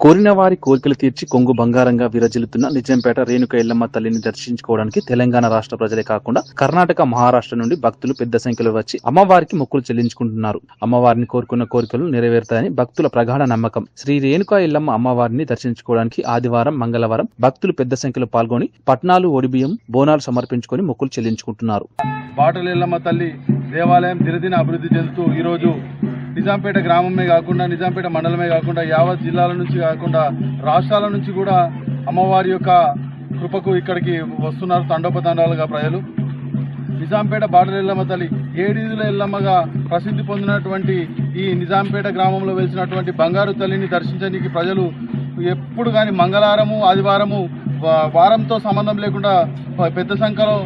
కోరిన వారి కోరికలు తీర్చి కొంగు బంగారంగా విరజిల్లుతున్న నిజంపేట రేణుక ఎల్లమ్మ తల్లిని దర్శించుకోవడానికి తెలంగాణ రాష్ట్ర ప్రజలే కాకుండా కర్ణాటక మహారాష్ట్ర నుండి భక్తులు పెద్ద సంఖ్యలో వచ్చి అమ్మవారికి మొక్కులు చెల్లించుకుంటున్నారు. అమ్మవారిని కోరుకున్న కోరికలు నెరవేరుతాయని భక్తుల ప్రగాఢ నమ్మకం. శ్రీ రేణుక ఎల్లమ్మ అమ్మవారిని దర్శించుకోవడానికి ఆదివారం మంగళవారం భక్తులు పెద్ద సంఖ్యలో పాల్గొని పట్నాలు ఒడిబియ్యం బోనాలు సమర్పించుకొని మొక్కులు చెల్లించుకుంటున్నారు. బాటలెల్లమ్మ తల్లి దేవాలయం దినదిన అభివృద్ధి చెందుతూ ఈరోజు నిజాంపేట గ్రామమే కాకుండా నిజాంపేట మండలమే కాకుండా యావత్ జిల్లాల నుంచి కాకుండా రాష్ట్రాల నుంచి కూడా అమ్మవారి యొక్క కృపకు ఇక్కడికి వస్తున్నారు తండోపతండాలుగా ప్రజలు. నిజాంపేట బాటల ఎల్లమ్మ తల్లి ఏడీదుల ఎల్లమ్మగా ప్రసిద్ధి పొందినటువంటి ఈ నిజాంపేట గ్రామంలో వెలిసినటువంటి బంగారు తల్లిని దర్శించడానికి ప్రజలు ఎప్పుడు కానీ మంగళవారము ఆదివారము వారంతో సంబంధం లేకుండా పెద్ద సంఖ్యలో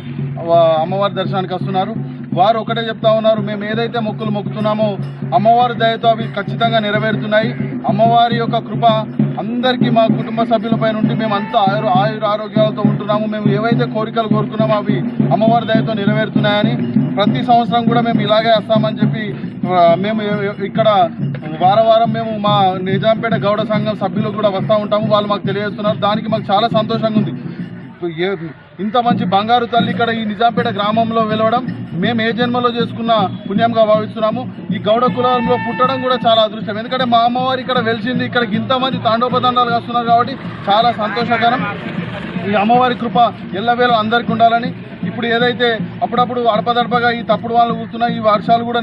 అమ్మవారి దర్శనానికి వస్తున్నారు. వారు ఒకటే చెప్తా ఉన్నారు మేము ఏదైతే మొక్కులు మొక్కుతున్నామో అమ్మవారి దయతో అవి ఖచ్చితంగా నెరవేరుతున్నాయి. అమ్మవారి యొక్క కృప అందరికీ మా కుటుంబ సభ్యులపై నుండి మేము అంతా ఆయుర ఆయుర ఆరోగ్యాలతో ఉంటున్నాము. మేము ఏవైతే కోరికలు కోరుకున్నామో అవి అమ్మవారి దయతో నెరవేరుతున్నాయని ప్రతి సంవత్సరం కూడా మేము ఇలాగే వస్తామని చెప్పి మేము ఇక్కడ వారం వారం మేము మా నిజాంపేట గౌడ సంఘం సభ్యులు కూడా వస్తూ ఉంటాము. వాళ్ళు మాకు తెలియజేస్తున్నారు. దానికి మాకు చాలా సంతోషంగా ఉంది. ఇంత మంచి బంగారు తల్లి ఇక్కడ ఈ నిజాంపేట గ్రామంలో వెలవడం మేము ఏ జన్మలో చేసుకున్న పుణ్యంగా భావిస్తున్నాము. ఈ గౌడ కులంలో పుట్టడం కూడా చాలా అదృష్టం. ఎందుకంటే మా అమ్మవారు ఇక్కడ వెలిసింది ఇక్కడ ఇంతమంది తాండోపదండాలు వస్తున్నారు కాబట్టి చాలా సంతోషకరం. ఈ అమ్మవారి కృప ఎల్లవేళ అందరికీ ఉండాలని. ఇప్పుడు ఏదైతే అప్పుడప్పుడు అడపదడపగా ఈ తప్పుడు వాళ్ళు కూర్చున్నా ఈ వర్షాలు కూడా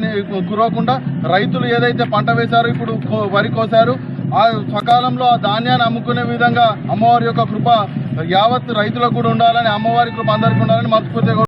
కురవకుండా రైతులు ఏదైతే పంట వేశారో ఇప్పుడు కో- వరి కోసారు ఆ సకాలంలో ఆ ధాన్యాన్ని అమ్ముకునే విధంగా అమ్మవారి యొక్క కృప యావత్ రైతులకు కూడా ఉండాలని అమ్మవారి కృప అందరికీ ఉండాలని మనస్ఫూర్తిగా